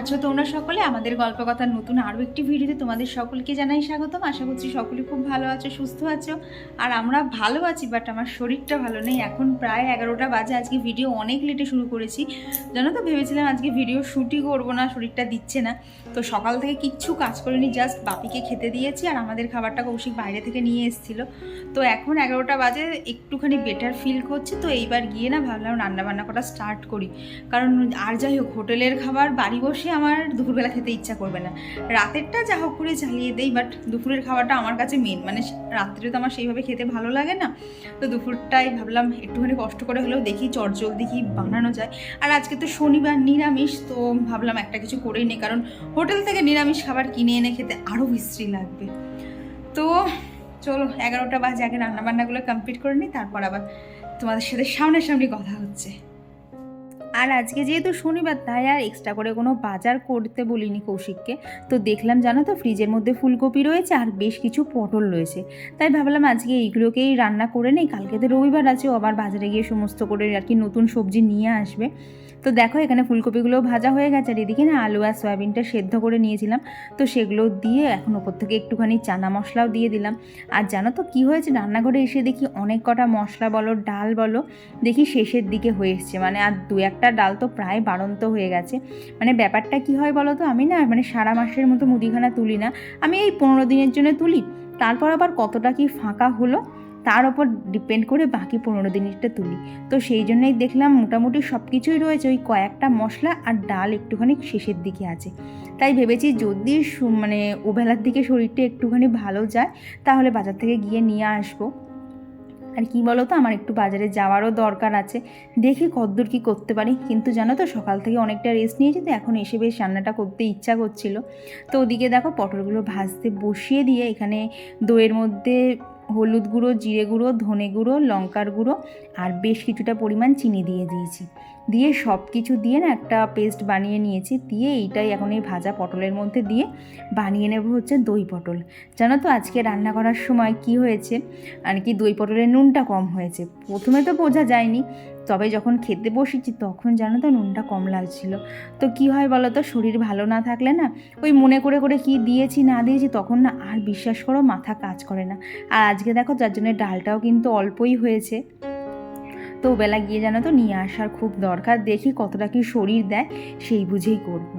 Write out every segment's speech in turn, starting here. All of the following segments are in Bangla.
আছো তোমরা সকলে? আমাদের গল্প কথার নতুন আরও একটি ভিডিওতে তোমাদের সকলকে জানাই স্বাগতম। আশা করছি সকলে খুব ভালো আছো, সুস্থ আছো। আর আমরা ভালো আছি বাট আমার শরীরটা ভালো নেই। এখন প্রায় এগারোটা বাজে, আজকে ভিডিও অনেক লেটে শুরু করেছি। জানো তো, ভেবেছিলাম আজকে ভিডিও শ্যুটই করব না, শরীরটা দিচ্ছে না। তো সকাল থেকে কিচ্ছু কাজ করিনি জাস্ট বাপিকে খেতে দিয়েছি আর আমাদের খাবারটা কৌশিক বাইরে থেকে নিয়ে এসেছিল। তো এখন এগারোটা বাজে, একটুখানি বেটার ফিল করছে। তো এইবার গিয়ে না ভাবলাম রান্না বান্না করা স্টার্ট করি। কারণ আর যাই হোক, হোটেলের খাবার, বাড়ি বসে আমার দুপুরবেলা খেতে ইচ্ছা করবে না। রাতেরটা যা হোক করে চালিয়ে দেই বাট দুপুরের খাবারটা আমার কাছে মেন মানে রাত্রে তো আমার সেইভাবে খেতে ভালো লাগে না। তো দুপুরটাই ভাবলাম একটুখানি কষ্ট করে হলেও দেখি চটজলদি দেখি বানানো যায়। আর আজকে তো শনিবার, নিরামিষ, তো ভাবলাম একটা কিছু করেই নেই। কারণ হোটেল থেকে নিরামিষ খাবার কিনে এনে খেতে আরও বিশ্রী লাগবে। তো চলো, এগারোটা বাজে, আগে রান্নাবান্নাগুলো কমপ্লিট করে নিই, তারপর আবার তোমাদের সাথে সামনাসামনি কথা হচ্ছে। আর আজকে যেহেতু শনিবার, তাই আর এক্সট্রা করে কোনো বাজার করতে বলিনি কৌশিককে। তো দেখলাম, জানো তো ফ্রিজের মধ্যে ফুলকপি রয়েছে আর বেশ কিছু পটল রয়েছে। তাই ভাবলাম আজকে এইগুলোকেই রান্না করে নেই, কালকে তো রবিবার আছে আবার বাজারে গিয়ে সমস্ত করে আর কি নতুন সবজি নিয়ে আসবে। তো দেখো এখানে ফুলকপিগুলো ভাজা হয়ে গেছে আর এদিকে না আলু আর সয়াবিনটা সেদ্ধ করে নিয়েছিলাম। তো সেগুলো দিয়ে এখন ওপর থেকে একটুখানি চানা মশলাও দিয়ে দিলাম। আর জানো তো কী হয়েছে? রান্নাঘরে এসে দেখি অনেক কটা মশলা বলো, ডাল বলো, দেখি শেষের দিকে হয়ে এসছে। মানে আর দু একটা ডাল তো প্রায় বাড়ন্ত হয়ে গেছে। মানে ব্যাপারটা কি হয় বলো তো? আমি না মানে সারা মাসের মতো মুদিখানা তুলি না। আমি এই পনেরো দিনের জন্য তুলি। তারপর আবার কতটা কি ফাঁকা হলো? তার ওপর ডিপেন্ড করে বাকি পনেরো দিনেরটা তুলি। তো সেই জন্যই দেখলাম মোটামুটি সব কিছুই রয়েছে, ওই কয়েকটা মশলা আর ডাল একটুখানি শেষের দিকে আছে। তাই ভেবেছি যদি মানে ওবেলার দিকে শরীরটা একটুখানি ভালো যায়, তাহলে বাজার থেকে গিয়ে নিয়ে আসব। আর কি বলো তো আমার একটু বাজারে যাওয়ারও দরকার আছে। দেখি কতদূর কি করতে পারি। কিন্তু জানো তো, সকাল থেকে অনেকটা রেস্ট নিয়েছি, তো এখন এসে বেশ রান্নাটা করতে ইচ্ছা করছিল। তো ওদিকে দেখো পটলগুলো ভাজতে বসিয়ে দিয়ে এখানে দইয়ের মধ্যে হলুদ গুঁড়ো, জিরে গুঁড়ো, ধনে গুঁড়ো, লঙ্কার গুঁড়ো আর বেশ কিছুটা পরিমাণ চিনি দিয়ে দিয়েছি। দিয়ে সব কিছু দিয়ে না একটা পেস্ট বানিয়ে নিয়েছি। দিয়ে এইটাই এখন এই ভাজা পটলের মধ্যে দিয়ে বানিয়ে নেব হচ্ছে দই পটল। জানো তো আজকে রান্না করার সময় কি হয়েছে? আর কি দই পটলের নুনটা কম হয়েছে। প্রথমে তো বোঝা যায়নি। তবে যখন খেতে বসেছি তখন জানো তো নুনটা কম লাগছিল। তো কি হয় বলো তো? শরীর ভালো না থাকলে না ওই মনে করে করে কি দিয়েছি না দিয়েছি তখন না আর বিশ্বাস করো মাথা কাজ করে না। আর আজকে দেখো যার জন্য ডালটাও কিন্তু অল্পই হয়েছে। তো বেলা গিয়ে জানো তো নিয়ে আসার খুব দরকার। দেখি কতটা কি শরীর দেয় সেই বুঝেই করব।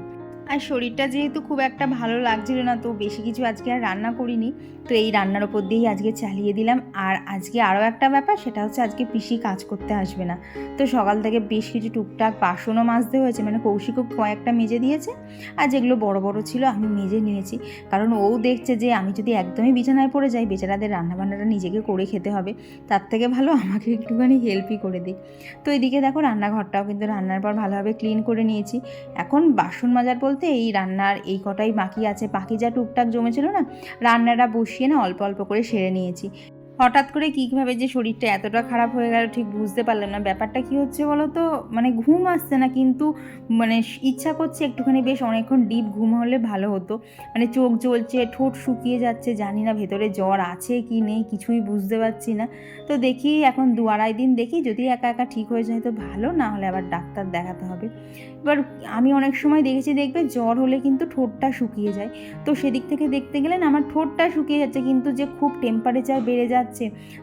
আর শরীরটা যেহেতু খুব একটা ভালো লাগছিল না, তো বেশি কিছু আজকে আর রান্না করিনি। তো এই রান্নার ওপর দিয়েই আজকে চালিয়ে দিলাম। আর আজকে আরও একটা ব্যাপার, সেটা হচ্ছে আজকে পিসি কাজ করতে আসবে না। তো সকাল থেকে বেশ কিছু টুকটাক বাসনও মাজতে হয়েছে মানে কৌশিকও কয়েকটা মেজে দিয়েছে। আর যেগুলো বড় বড় ছিল আমি মেজে নিয়েছি। কারণ ও দেখছে যে আমি যদি একদমই বিছানায় পড়ে যাই, বেচারাদের রান্নাবান্নাটা নিজেকে করে খেতে হবে। তার থেকে ভালো আমাকে একটুখানি হেল্পই করে দিই তো এদিকে দেখো রান্নাঘরটাও কিন্তু রান্নার পর ভালোভাবে ক্লিন করে নিয়েছি। এখন বাসন মাজার বলতে এই রান্নার এই কটাই বাকি আছে। বাকি যা টুকটাক জমেছিল না, রান্নাটা বসিয়ে না অল্প অল্প করে সেরে নিয়েছি। হঠাৎ করে কীভাবে যে শরীরটা এতটা খারাপ হয়ে গেল ঠিক বুঝতে পারলাম না। ব্যাপারটা কি হচ্ছে বলো তো মানে ঘুম আসছে না কিন্তু মানে ইচ্ছা করছে একটুখানি বেশ অনেকক্ষণ ডিপ ঘুম হলে ভালো হতো। মানে চোখ জ্বলছে, ঠোঁট শুকিয়ে যাচ্ছে, জানি না ভেতরে জ্বর আছে কি নেই, কিছুই বুঝতে পারছি না। তো দেখি এখন দু আড়াই দিন দেখি যদি একা একা ঠিক হয়ে যায় তো ভালো, না হলে আবার ডাক্তার দেখাতে হবে। এবার আমি অনেক সময় দেখেছি দেখবে জ্বর হলে কিন্তু ঠোঁটটা শুকিয়ে যায়। তো সেদিক থেকে দেখতে গেলে না আমার ঠোঁটটা শুকিয়ে যাচ্ছে কিন্তু যে খুব টেম্পারেচার বেড়ে যাচ্ছে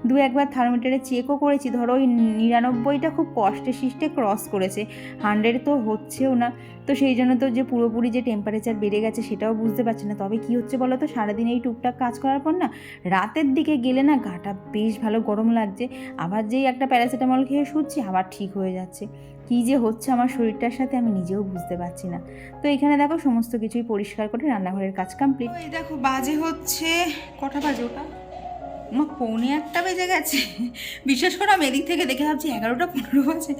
দু একবার থার্মোমিটারে চেকও করেছি, ধরো ওই নিরানব্বইটা খুব কষ্টে সৃষ্টে ক্রস করেছে। হান্ড্রেড তো হচ্ছেও না। তো সেই জন্য তো যে পুরোপুরি যে টেম্পারেচার বেড়ে গেছে সেটাও বুঝতে পারছি না। তবে কি হচ্ছে বলো তো সারাদিন এই টুকটাক কাজ করার পর না, রাতের দিকে গেলে না গাটা বেশ ভালো গরম লাগছে। আবার যেই একটা প্যারাসিটামল খেয়ে শুচ্ছি, আবার ঠিক হয়ে যাচ্ছে। কী যে হচ্ছে আমার শরীরটার সাথে আমি নিজেও বুঝতে পারছি না। তো এখানে দেখো সমস্ত কিছুই পরিষ্কার করে রান্নাঘরের কাজ কমপ্লিট দেখো, বাজে হচ্ছে কটা বাজে ওটা? মা, পৌনে একটা বেজে গেছে। বিশেষ করে, আমি এদিক থেকে দেখে ভাবছি এগারোটা পনেরো বাজে।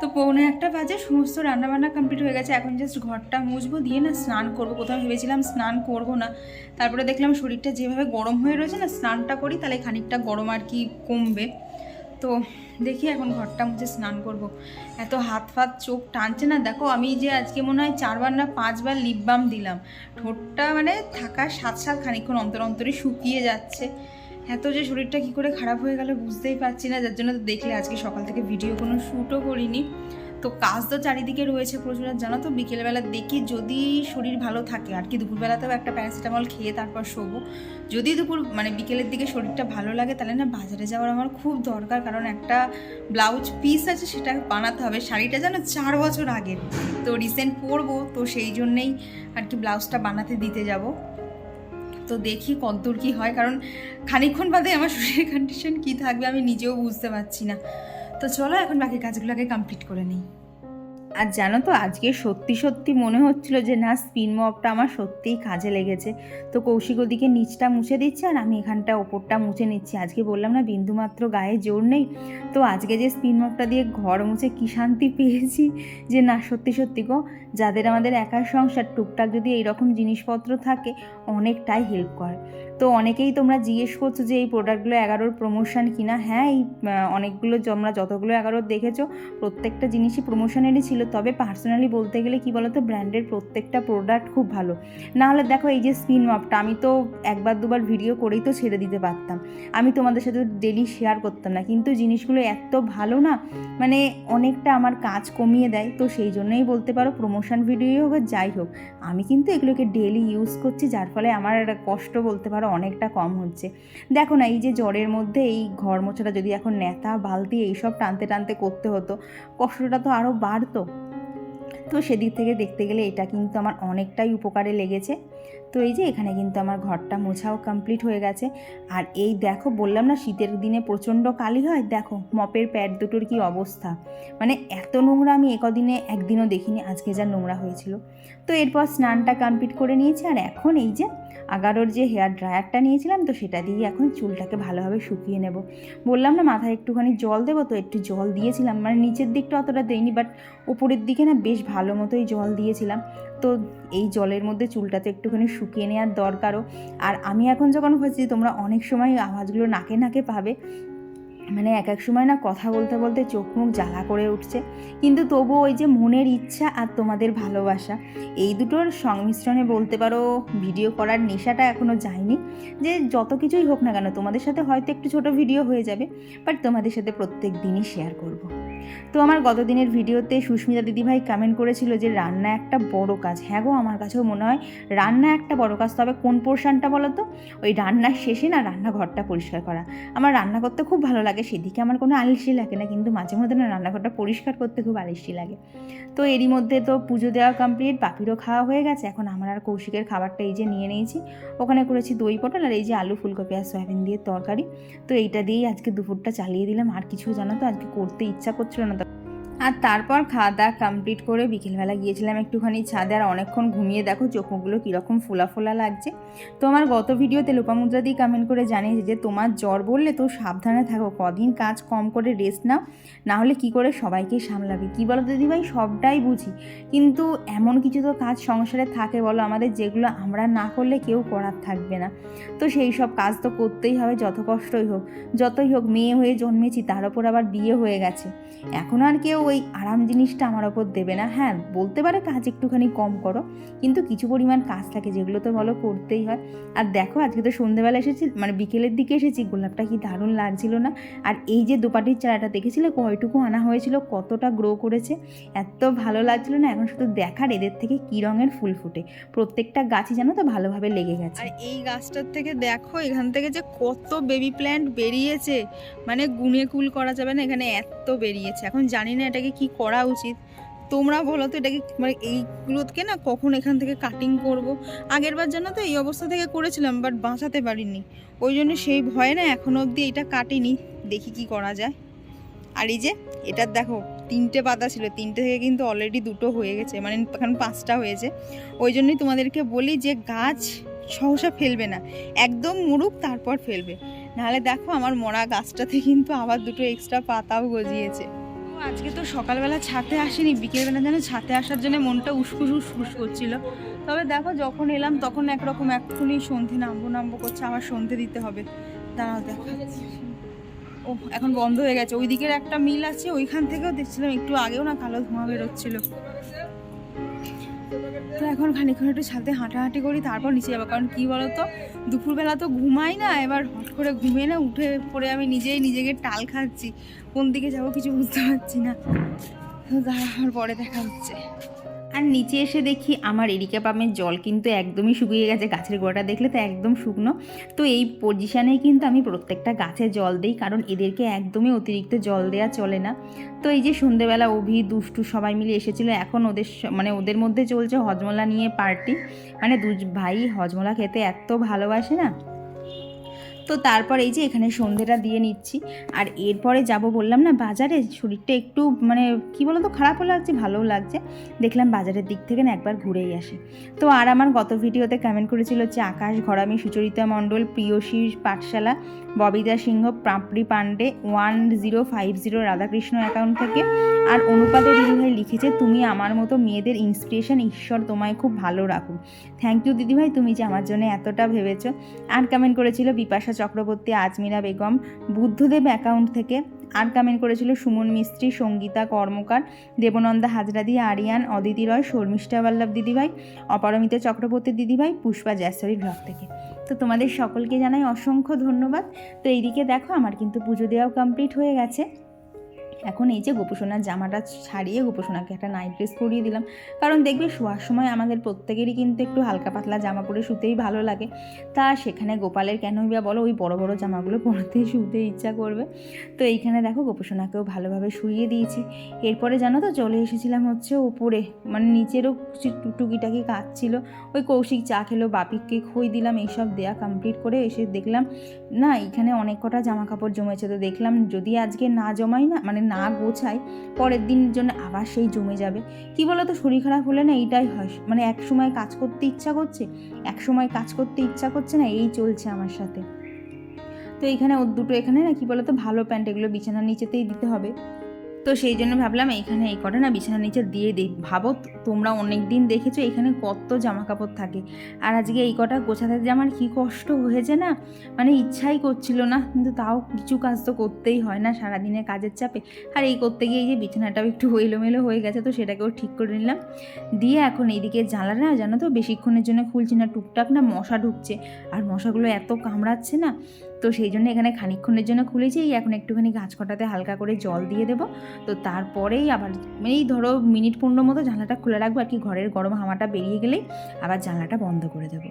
তো পৌনে একটা বাজে, সমস্ত রান্নাবান্না কমপ্লিট হয়ে গেছে। এখন জাস্ট ঘরটা মুছবো, দিয়ে না স্নান করব। কোথাও ভেবেছিলাম স্নান করব না। তারপরে দেখলাম শরীরটা যেভাবে গরম হয়ে রয়েছে না, স্নানটা করি, তাহলে খানিকটা গরম আর কি কমবে। তো দেখি এখন ঘরটা মুছে স্নান করব। এত হাত ফাত চোখ টানছে না। দেখো, আমি যে আজকে মনে হয় চারবার না পাঁচবার লিপ বাম দিলাম। ঠোঁটটা মানে থাকা সাত সাত খানিক্ষণ অন্তর অন্তরে শুকিয়ে যাচ্ছে। এত যে শরীরটা কি করে খারাপ হয়ে গেল বুঝতেই পারছি না, যার জন্য তো দেখলে আজকে সকাল থেকে ভিডিও কোনো শ্যুটও করিনি। তো কাজ তো চারিদিকে রয়েছে প্রচুর জানো তো বিকেলবেলা দেখি যদি শরীর ভালো থাকে, আর কি দুপুরবেলাতেও একটা প্যারাসিটামল খেয়ে তারপর শোবো। যদি দুপুর মানে বিকেলের দিকে শরীরটা ভালো লাগে, তাহলে না বাজারে যাওয়ার আমার খুব দরকার, কারণ একটা ব্লাউজ পিস আছে সেটা বানাতে হবে। শাড়িটা যেন চার বছর আগের। তো রিসেন্ট পরবো, তো সেই জন্যেই আর কি ব্লাউজটা বানাতে দিতে যাব। তো দেখি কতদূর কী হয়, কারণ খানিক্ষণ বাদে আমার শরীরের কন্ডিশন কী থাকবে আমি নিজেও বুঝতে পারছি না। তো চলো এখন বাকি কাজগুলোকে কমপ্লিট করে নিই। আর জানো তো, আজকে সত্যি সত্যি মনে হচ্ছিল যে, না স্পিন মপটা আমার সত্যিই কাজে লেগেছে। তো কৌশিক ওদিকে নিচটা মুছে দিচ্ছে আর আমি এখানটা ওপরটা মুছে নিচ্ছি। আজকে বললাম না বিন্দুমাত্র গায়ে জোর নেই। তো আজকে যে স্পিন মপটা দিয়ে ঘর মুছে কী শান্তি পেয়েছি যে, না, সত্যি সত্যি গো, যাদের আমাদের একার সংসার, টুকটাক যদি এইরকম জিনিসপত্র থাকে, অনেকটাই হেল্প করে। তো অনেকেই তোমরা জিজ্ঞেস করছ যে এই প্রোডাক্টগুলো এগারোর প্রমোশন কিনা? হ্যাঁ এই অনেকগুলো তোমরা যতগুলো এগারোর দেখেছ, প্রত্যেকটা জিনিসই প্রমোশনেরই ছিল। তবে পার্সোনালি বলতে গেলে কি বলতো ব্র্যান্ডের প্রত্যেকটা প্রোডাক্ট খুব ভালো। না হলে দেখো এই যে স্পিন মাপটা আমি তো একবার দুবার ভিডিও করেই তো ছেড়ে দিতে পারতাম। আমি তোমাদের সাথে ডেলি শেয়ার করতাম না। কিন্তু জিনিসগুলো এত ভালো না মানে অনেকটা আমার কাজ কমিয়ে দেয়। তো সেই জন্যই বলতে পারো প্রমোশন ভিডিও হোক যাই হোক, আমি কিন্তু এগুলোকে ডেলি ইউজ করছি, যার ফলে আমার কষ্ট বলতে পারো অনেকটা কম হচ্ছে। দেখো না, এই যে জ্বরের মধ্যে এই ঘর মোছাটা যদি এখন নেতা, বালতি এইসব টানতে টানতে করতে হতো, কষ্টটা তো আরও বাড়তো। তো সেদিক থেকে দেখতে গেলে এটা কিন্তু আমার অনেকটাই উপকারে লেগেছে। তো এই যে এখানে কিন্তু আমার ঘরটা মোছাও কমপ্লিট হয়ে গেছে। আর এই দেখো বললাম না শীতের দিনে প্রচণ্ড কালি হয়? দেখো, মপের প্যাড দুটোর কি অবস্থা? মানে এত নোংরা আমি একদিনে, একদিনও দেখিনি, আজকে যা নোংরা হয়েছিল। তো এরপর স্নানটা কমপ্লিট করে নিয়েছি, আর এখন এই যে আগারোর যে হেয়ার ড্রায়ারটা নিয়েছিলাম, তো সেটা দিয়ে এখন চুলটাকে ভালোভাবে শুকিয়ে নেব। বললাম না মাথায় একটুখানি জল দেবো, তো একটু জল দিয়েছিলাম। মানে নিচের দিকটা অতটা দেইনি বাট উপরের দিকে না বেশ ভালো মতোই জল দিয়েছিলাম। তো এই জলের মধ্যে চুলটা তো একটুখানি শুকিয়ে নেওয়ার দরকারও। আর আমি এখন যখন হয়েছি তোমরা অনেক সময় আওয়াজগুলো নাকে নাকে পাবে মানে এক এক সময় না কথা বলতে বলতে চোখ মুখ জ্বালা করে উঠছে। কিন্তু তবু ওই যে মনের ইচ্ছা আর তোমাদের ভালোবাসা, এই দুটোর সংমিশ্রণে বলতে পারো ভিডিও করার নেশাটা এখনও যায়নি। যে যত কিছুই হোক না কেন, তোমাদের সাথে হয়তো একটু ছোট ভিডিও হয়ে যাবে, বাট তোমাদের সাথে প্রত্যেক দিনই শেয়ার করব। তো আমার গত দিনের ভিডিওতে সুস্মিতা দিদিভাই কমেন্ট করেছিল যে, রান্না একটা বড় কাজ। হ্যাঁ গো, আমার কাছেও মনে হয় রান্না একটা বড় কাজ। তবে কোন পোর্শনটা বলো তো? ওই রান্নার শেষে না রান্নাঘরটা পরিষ্কার করা। আমার রান্না করতে খুব ভালো লাগে। সেদিকে আমার কোনো আলিসি লাগে না, কিন্তু মাঝে মধ্যে না রান্নাঘরটা পরিষ্কার করতে খুব আলিসি লাগে। তো এরই মধ্যে তো পুজো দেওয়া কমপ্লিট পাপিরও খাওয়া হয়ে গেছে, এখন আমার আর কৌশিকের খাবারটা এই যে নিয়ে নিয়েছি। ওখানে করেছি দই পটল আর এই যে আলু ফুলকপি আর সয়াবিন দিয়ে তরকারি। তো এইটা দিয়েই আজকে দুপুরটা চালিয়ে দিলাম, আর কিছু জানো তো, আজকে করতে ইচ্ছা করছিল না আর তারপর খাওয়া দাওয়া কমপ্লিট করে বিকেলবেলা গিয়েছিলাম একটুখানি ছাদে, আর অনেকক্ষণ ঘুমিয়ে দেখো চোখগুলো কীরকম ফোলা ফোলা লাগছে। তো আমার গত ভিডিওতে লোপামুদ্রা দিয়ে কমেন্ট করে জানিয়েছে যে, তোমার জ্বর বললে তো সাবধানে থাকো, কদিন কাজ কম করে রেস্ট নাও, না হলে কী করে সবাইকে সামলাবে? কী বলো দিদিভাই? সবটাই বুঝি। কিন্তু এমন কিছু তো কাজ সংসারে থাকে বলো, আমাদের যেগুলো আমরা না করলে কেউ করার থাকবে না। তো সেই সব কাজ তো করতেই হবে, যত কষ্টই হোক। যতই হোক মেয়ে হয়ে জন্মেছি, তার ওপর আবার বিয়ে হয়ে গেছে। এখন আর কেউ ওই আরাম জিনিসটা আমার ওপর দেবে না। হ্যাঁ বলতে পারে কাজ একটুখানি কম করো, কিন্তু কিছু পরিমাণ কাজ থাকে যেগুলো তো বলো করতেই হয়। আর দেখো, আজকে তো সন্ধেবেলা এসেছি মানে বিকেলের দিকে এসেছি, গোলাপটা কি দারুণ লাগছিল না? আর এই যে দোপাটির চারাটা দেখেছিলে, কয়টুকু আনা হয়েছিল, কতটা গ্রো করেছে, এত ভালো লাগছিল না, এখন শুধু দেখার এদের থেকে কী রঙের ফুল ফুটে। প্রত্যেকটা গাছই জানো তো ভালোভাবে লেগে গেছে। আর এই গাছটার থেকে দেখো, এখান থেকে যে কত বেবি প্ল্যান্ট বেরিয়েছে মানে গুনে কুল করা যাবে না, এখানে এত বেরিয়েছে, এখন জানি না এটাকে কি করা উচিত? তোমরা বলো তো এটাকে মানে এইগুলোকে না কখন এখান থেকে কাটিং করব? আগের বার জানো তো এই অবস্থা থেকে করেছিলাম বাট বাঁচাতে পারিনি। ওই জন্য সেই ভয়ে না এখনও অবধি এটা কাটিনি। দেখি কি করা যায়। আর এই যে, এটার দেখো, তিনটে পাতা ছিল। তিনটে থেকে কিন্তু অলরেডি দুটো হয়ে গেছে। মানে এখন পাঁচটা হয়েছে। ওই জন্যই তোমাদেরকে বলি যে গাছ সহসা ফেলবে না। একদম মুরুক, তারপর ফেলবে। নাহলে দেখো আমার মরা গাছটাতে কিন্তু আবার দুটো এক্সট্রা পাতাও গজিয়েছে। আজকে তো সকালবেলা ছাতে আসেনি, বিকেলবেলা যেন ছাতে আসার জন্য মনটা উসকুস উসকুস করছিল। তবে দেখো যখন এলাম তখন একরকম এক্ষুনি সন্ধে নামবো নামবো করছে, আবার সন্ধে দিতে হবে। দাঁড়াও দেখো। ও, এখন বন্ধ হয়ে গেছে। ওই দিকের একটা মিল আছে, ওইখান থেকেও দেখছিলাম একটু আগেও না কালো ধোঁয়া বেরোচ্ছিল। তো এখন খানিক্ষণ একটু ছাদে হাঁটাহাঁটি করি, তারপর নিচে যাব। কারণ কি বলতো? দুপুরবেলা তো ঘুমাই না, এবার হট করে ঘুমিয়ে না উঠে পড়ে আমি নিজেই নিজেকে টাল খাচ্ছি। কোন দিকে যাব কিছু বুঝতে পারছি না। তো দাঁড়া পরে দেখা হচ্ছে। আর নিচে এসে দেখি আমার এরিকা পামের জল কিন্তু একদমই শুকিয়ে গেছে, গাছের গোড়াটা দেখলে তো একদম শুকনো। তো এই পজিশানেই কিন্তু আমি প্রত্যেকটা গাছে জল দিই, কারণ এদেরকে একদমই অতিরিক্ত জল দেওয়া চলে না। তো এই যে সন্ধেবেলা অভি, দুষ্টু সবাই মিলে এসেছিল, এখন ওদের মানে ওদের মধ্যে চলছে হজমলা নিয়ে পার্টি মানে দু ভাই হজমলা খেতে এত ভালোবাসে না? তো তারপর এই যে এখানে সন্ধেটা দিয়ে নিচ্ছি। আর এরপরে যাব বললাম না, বাজারে শরীরটা একটু মানে কি বলো তো খারাপও লাগছে, ভালোও লাগছে। দেখলাম বাজারের দিক থেকে না একবার ঘুরেই আসে। তো আর আমার গত ভিডিওতে কমেন্ট করেছিল হচ্ছে আকাশ ঘরামি Sucharita Mondal, Priyosi Pathshala Babita Singha Papri Pandey, one zero five zero Radhakrishna account থেকে। আর অনুপাতে দিদিভাই লিখেছে, তুমি আমার মতো মেয়েদের ইন্সপিরেশন ঈশ্বর তোমায় খুব ভালো রাখুন থ্যাংক ইউ দিদিভাই তুমি যে আমার জন্য এতটা ভেবেছো। আর কমেন্ট করেছিল বিপাশা চক্রবর্তী, আজমিরা বেগম। বুদ্ধদেব অ্যাকাউন্ট থেকে আর কমেন্ট করেছিল সুমন মিস্ত্রি, সঙ্গীতা কর্মকার, দেবনন্দা হাজরাদি, আরিয়ান, অদিতি রয়, শর্মিষ্ঠা বল্লভ দিদিভাই অপরমিতা চক্রবর্তী দিদিভাই পুষ্পা জয়সরি ব্লগ থেকে। তো তোমাদের সকলকে জানাই অসংখ্য ধন্যবাদ। তো এইদিকে দেখো, আমার কিন্তু পুজো দেওয়াও কমপ্লিট হয়ে গেছে। এখন এই যে গোপুসোনার জামাটা ছাড়িয়ে গোপুসোনাকে একটা নাইট ড্রেস পরিয়ে দিলাম। কারণ দেখবে শোয়ার সময় আমাদের প্রত্যেকেরই কিন্তু একটু হালকা পাতলা জামা পরে শুতেই ভালো লাগে। তা সেখানে গোপালের কেনই বা বলো ওই বড় বড় জামাগুলো পরতেই শুতে ইচ্ছা করবে। তো এইখানে দেখো গোপুসোনাকেও ভালোভাবে শুইয়ে দিয়েছি। এরপরে জানো তো চলে এসেছিলাম হচ্ছে ওপরে। মানে নিচেরও টুকিটাকি কাজ ছিল। ওই কৌশিক চা খেলো, বাপিককে খই দিলাম, এইসব দেয়া কমপ্লিট করে এসে দেখলাম না, এখানে অনেক কটা জামা কাপড় জমেছে। তো দেখলাম যদি আজকে না জমাই না মানে না গোছাই, পরের দিনের জন্য আবার সেই জমে যাবে। কি বলো তো শরীর খারাপ হলে না এইটাই হয়। মানে এক সময় কাজ করতে ইচ্ছা করছে, এক সময় কাজ করতে ইচ্ছা করছে না, এই চলছে আমার সাথে। তো এখানে ওর দুটো, এখানে না কি বলো তো ভালো প্যান্ট এগুলো বিছানার নিচেতেই দিতে হবে। তো সেই জন্য ভাবলাম এইখানে এই কটা না বিছানার নিচে দিয়ে দিই। ভাবো, তোমরা অনেক দিন দেখেছ এখানে কত জামা কাপড় থাকে। আর আজকে এই কটা গোছাতে যে আমার কী কষ্ট হয়েছে না মানে ইচ্ছাই করছিল না, কিন্তু তাও কিছু কাজ তো করতেই হয় না সারাদিনের কাজের চাপে। আর এই করতে গিয়ে এই যে বিছানাটাও একটু এলোমেলো হয়ে গেছে, তো সেটাকেও ঠিক করে নিলাম। দিয়ে এখন এইদিকে জানলা না জানো তো, বেশিক্ষণের জন্য খুলছি না, টুকটাক না মশা ঢুকছে। আর মশাগুলো এত কামড়াচ্ছে না তো সেই জন্য এখানে খানিক্ষণের জন্য খুলেছি, এখন একটুখানি গাছ কটাতে হালকা করে জল দিয়ে দেবো। তো তারপরেই আবার এই ধরো মিনিট পনেরো মতো জানলাটা খুলে রাখব, আর কি ঘরের গরম হাওয়াটা বেরিয়ে গেলেই আবার জানলাটা বন্ধ করে দেবো।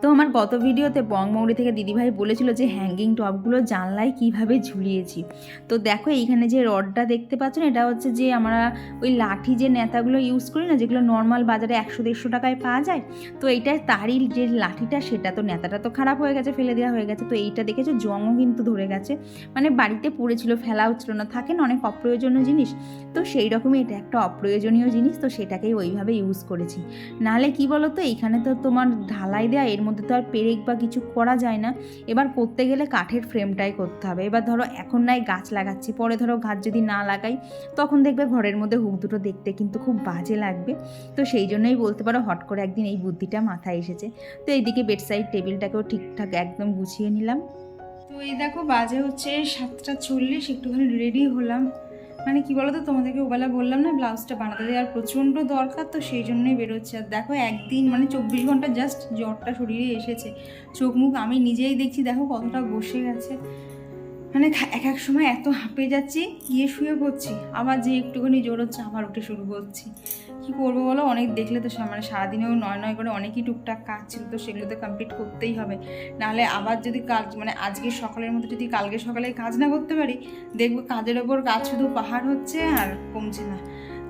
তো আমার গত ভিডিওতে বংমৌরি থেকে দিদিভাই বলেছিল যে হ্যাঙ্গিং টপগুলো জানলায় কীভাবে ঝুলিয়েছি। তো দেখো এইখানে যে রডটা দেখতে পাচ্ছ না, এটা হচ্ছে যে আমরা ওই লাঠি যে নেতাগুলো ইউজ করি না, যেগুলো নর্মাল বাজারে একশো দেড়শো টাকায় পাওয়া যায়, তো এইটা তারই যে লাঠিটা সেটা তো নেতাটা তো খারাপ হয়ে গেছে, ফেলে দেওয়া হয়ে গেছে, তো এইটা দেখেছ? জংও কিন্তু ধরে গেছে। মানে বাড়িতে পড়েছিল, ফেলা হচ্ছিল না থাকে না অনেক অপ্রয়োজনীয় জিনিস, তো সেই রকমই এটা একটা অপ্রয়োজনীয় জিনিস, তো সেটাকেই ওইভাবে ইউজ করেছি। নাহলে কি বলো তো এইখানে তো তোমার ঢালাই দেওয়া এর মধ্যে তো আর পেরেক বা কিছু করা যায় না। এবার করতে গেলে কাঠের ফ্রেমটাই করতে হবে। এবার ধরো এখন নাই গাছ লাগাচ্ছি, পরে ধরো গাছ যদি না লাগাই, তখন দেখবে ঘরের মধ্যে হুক দুটো দেখতে কিন্তু খুব বাজে লাগবে। তো সেই জন্যই বলতে পারো হট করে একদিন এই বুদ্ধিটা মাথায় এসেছে। তো এইদিকে বেডসাইড টেবিলটাকেও ঠিকঠাক একদম গুছিয়ে নিলাম। তো এই দেখো বাজে হচ্ছে সাতটা চল্লিশ, একটুখানি রেডি হলাম। মানে কি বলতো, তোমাদেরকে ওবেলা বললাম না, ব্লাউজটা বানাতে দেওয়ার প্রচণ্ড দরকার, তো সেই জন্যই বেরোচ্ছে। আর দেখো, একদিন মানে চব্বিশ ঘণ্টা জাস্ট জ্বরটা শরীরে এসেছে। চোখ মুখ আমি নিজেই দেখছি, দেখো কতটা বসে গেছে। মানে এক এক সময় এত হাঁপে যাচ্ছি, গিয়ে শুয়ে পড়ছি, আবার যে একটুখানি জোর হচ্ছে, আবার উঠে শুরু করছি। কি করব বলো? অনেক দেখলে তো মানে সারাদিনেও নয় নয় করে অনেকই টুকটাক কাজ ছিল, তো সেগুলো তো কমপ্লিট করতেই হবে। নাহলে আবার যদি কাজ মানে আজকে সকালের মধ্যে যদি কালকে সকালে কাজ না করতে পারি, দেখব কাজের ওপর কাজ শুধু পাহাড় হচ্ছে আর কমছে না।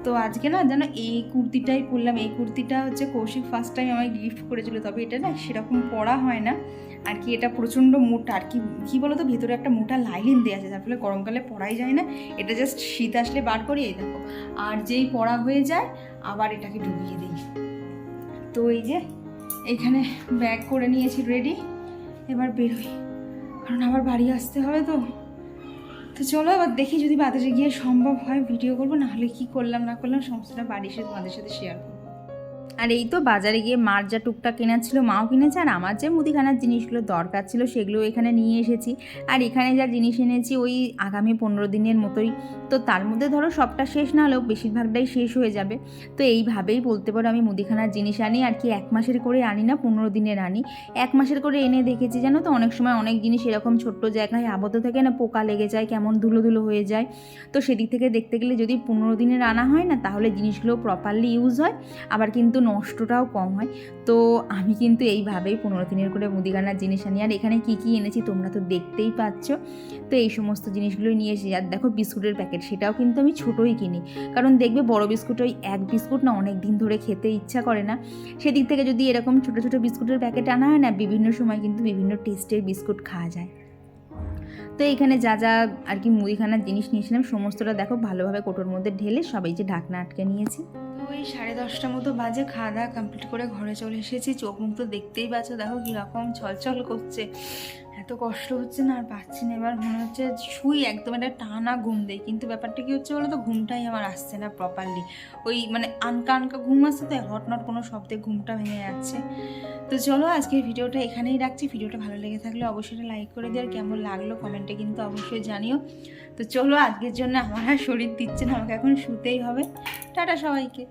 তো আজকে না যেন এই কুর্তিটাই পরলাম। এই কুর্তিটা হচ্ছে কৌশিক ফার্স্ট টাইম আমায় গিফট করেছিল, তবে এটা না সেরকম পরা হয় না। আর কি এটা প্রচণ্ড মোটা, আর কি, কী বলো তো ভেতরে একটা মোটা লাইলিন দেওয়া আছে, যার ফলে গরমকালে পরাই যায় না। এটা জাস্ট শীত আসলে বার করি, এই দেখো। আর যেই পরা হয়ে যায়, আবার এটাকে ডুবিয়ে দিই। তো এই যে এইখানে ব্যাগ করে নিয়েছি রেডি এবার বেরোই। কারণ আবার বাড়ি আসতে হবে তো। তো চলো এবার দেখি যদি বাজারে গিয়ে সম্ভব হয় ভিডিও করব, নাহলে কি করলাম, না করলাম, সমস্তটা বাড়ি সাথে তোমাদের সাথে শেয়ার করব। আর এই তো বাজারে গিয়ে মার যা টুকটাক কেনার ছিল, মাও কিনেছে, আর আমার যে মুদিখানার জিনিসগুলো দরকার ছিল সেগুলো এখানে নিয়ে এসেছি। আর এখানে যা জিনিস এনেছি ওই আগামী পনেরো দিনের মতোই। তো তার মধ্যে ধরো সবটা শেষ না হলেও বেশিরভাগটাই শেষ হয়ে যাবে। তো এইভাবেই বলতে পারো আমি মুদিখানার জিনিস আনি, আর কি এক মাসের করে আনি না, পনেরো দিনের আনি। এক মাসের করে এনে দেখেছি, জানো তো অনেক সময় অনেক জিনিস এরকম ছোট্ট জায়গায় আবদ্ধ থাকে না, পোকা লেগে যায়, কেমন ধুলো ধুলো হয়ে যায়। তো সেদিক থেকে দেখতে গেলে যদি পনেরো দিনের আনা হয় না, তাহলে জিনিসগুলো প্রপারলি ইউজ হয়। আবার কিন্তু নষ্টটাও কম হয়। তো আমি কিন্তু এইভাবেই পনেরো দিনের করে মুদিখানার জিনিস আনি। আর এখানে কী কী এনেছি তোমরা তো দেখতেই পাচ্ছ। তো এই সমস্ত জিনিসগুলোই নিয়ে এসেছি। আর দেখো বিস্কুটের প্যাকেট, সেটাও কিন্তু আমি ছোটোই কিনি। কারণ দেখবে বড় বিস্কুট ওই এক বিস্কুট না অনেক দিন ধরে খেতে ইচ্ছা করে না। সেদিক থেকে যদি এরকম ছোটো ছোটো বিস্কুটের প্যাকেট আনা হয় না, বিভিন্ন সময় কিন্তু বিভিন্ন টেস্টের বিস্কুট খাওয়া যায়। তো এখানে যা যা আর কি মুদিখানার জিনিস নিয়েছিলাম, সমস্তটা দেখো ভালোভাবে কোটোর মধ্যে ঢেলে সবাই যে ঢাকনা আটকে নিয়েছি। তো ওই সাড়ে দশটা মতো বাজে, খাওয়া দাওয়া কমপ্লিট করে ঘরে চলে এসেছি। চোখ মুখ তো দেখতেই পাচ্ছ, দেখো কীরকম ছলছল করছে। এত কষ্ট হচ্ছে না আর পাচ্ছি না। এবার মনে হচ্ছে শুই একদম একটা টানা ঘুম দেয় কিন্তু ব্যাপারটা কী হচ্ছে বলো তো ঘুমটাই আমার আসছে না প্রপারলি ওই মানে আনকা আনকা ঘুম আসছে তো হটনট কোনো শব্দে ঘুমটা ভেঙে যাচ্ছে। তো চলো আজকের ভিডিওটা এখানেই রাখছি। ভিডিওটা ভালো লেগে থাকলে অবশ্যই লাইক করে দিও। আর কেমন লাগল কমেন্টে কিন্তু অবশ্যই জানিও। তো চলো আজকের জন্য আমার আর শরীর দিচ্ছে না, আমাকে এখন শুতেই হবে। টাটা সবাইকে।